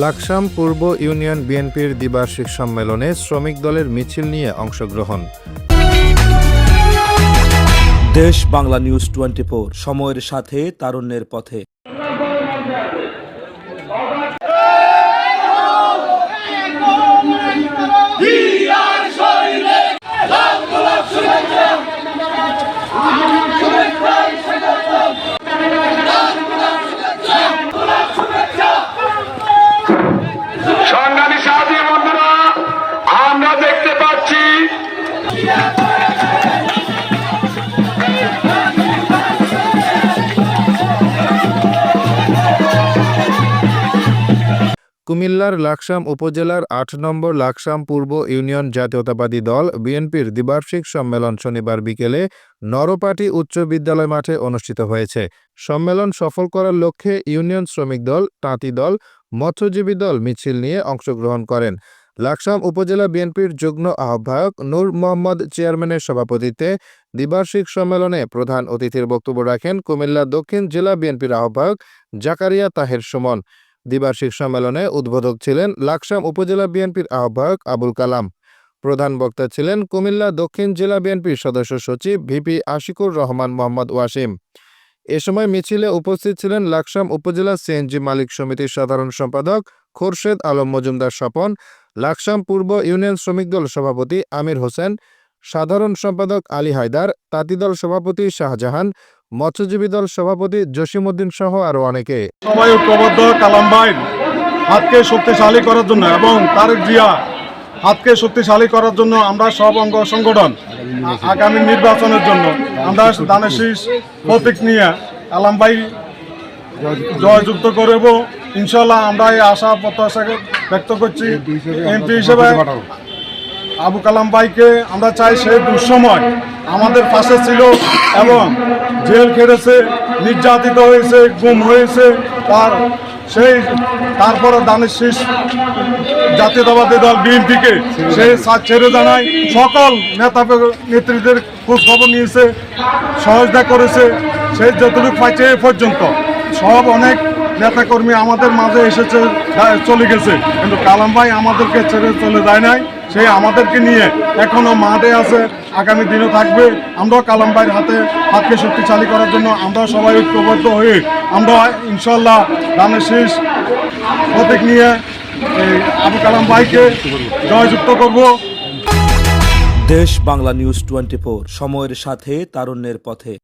লাকসাম পূর্ব union বিএনপির দ্বিবার্ষিক সম্মেলনে শ্রমিক দলের মিছিল নিয়ে অংশগ্রহণ। দেশ বাংলা নিউজ টোয়েন্টি সময়ের সাথে, তারুণ্যের পথে। কুমিল্লার লাকসাম উপজেলার আট নম্বর লাকসাম পূর্ব ইউনিয়ন জাতীয়তাবাদী দল বিএনপির দ্বিবার্ষিক সম্মেলন শনিবার বিকেলে নরপাটি উচ্চ বিদ্যালয় মাঠে অনুষ্ঠিত হয়েছে। সম্মেলন সফল করার লক্ষ্যে ইউনিয়ন শ্রমিক দল, তাঁতি দল, মৎস্যজীবী দল মিছিল নিয়ে অংশগ্রহণ করেন। লাকসাম উপজেলা বিএনপির যুগ্ম আহ্বায়ক নূর মোহাম্মদ চেয়ারম্যানের সভাপতিত্বে দ্বিবার্ষিক সম্মেলনে প্রধান অতিথির বক্তব্য রাখেন কুমিল্লা দক্ষিণ জেলা বিএনপির আহ্বায়ক জাকারিয়া তাহের সুমন। দ্বিবার্ষিক সম্মেলনে উদ্বোধক ছিলেন লাকসাম উপজেলা বিএনপির আহ্বায়ক আবুল কালাম। প্রধান বক্তা ছিলেন কুমিল্লা দক্ষিণ জেলা বিএনপির সদস্য সচিব ভিপি আশিকুর রহমান মোহাম্মদ ওয়াসিম। এ সময় মিছিলে উপস্থিত ছিলেন লাকসাম উপজেলা সিএনজি মালিক সমিতির সাধারণ সম্পাদক খোরশেদ আলম মজুমদার স্বপন, লাকসাম পূর্ব ইউনিয়ন শ্রমিক দল সভাপতি আমির হোসেন, সাধারণ সম্পাদক আলী হায়দার তাঁতিদল সভাপতি শাহজাহান মৎস্যজীবী দল সভাপতি জসিমউদ্দিন সহ আরও অনেকে। সবাই ঐক্যবদ্ধ, কালাম ভাইয়ের হাতকে শক্তিশালী করার জন্য এবং তারেক জিয়া, হাতকে শক্তিশালী করার জন্য আমরা সব অঙ্গ সংগঠন আগামী নির্বাচনের জন্য আমরা দানের শীষ প্রতীক নিয়ে কালাম ভাই জয়যুক্ত করব। ইনশাল্লাহ আমরা এই আশা, প্রত্যাশা ব্যক্ত করছি। এমপি হিসেবে আবু কালাম ভাইকে আমরা চাই সে দুঃসময় আমাদের পাশে ছিল এবং জেল খেটেছে, নির্যাতিত হয়েছে, গুম হয়েছে, তার সেই তারপরে দানের শীষ জাতীয়তাবাদী দল বিএনপিকে সে ছেড়ে জানায়। সকল নেতা নেত্রীদের খোঁজ খবর নিয়েছে সহযোগিতা করেছে। সে যতটুকু পাইছে এ পর্যন্ত। সব অনেক নেতাকর্মী আমাদের মাঝে এসেছে, চলে গেছে। কিন্তু কালাম ভাই আমাদেরকে ছেড়ে চলে যায় নাই। সে আমাদেরকে নিয়ে এখনও মাঠে আছে। আগামী দিনও থাকবে। আমরাও কালাম ভাইয়ের হাতে হাতকে শক্তিশালী করার জন্য আমরা সবাই ঐক্যবদ্ধ হয়ে আমরা ইনশাল্লাহ ধানের শীষ প্রতীক নিয়ে আবু কালাম ভাইকে জয়যুক্ত করব। দেশ বাংলা নিউজ টোয়েন্টি সময়ের সাথে তারুণ্যের পথে।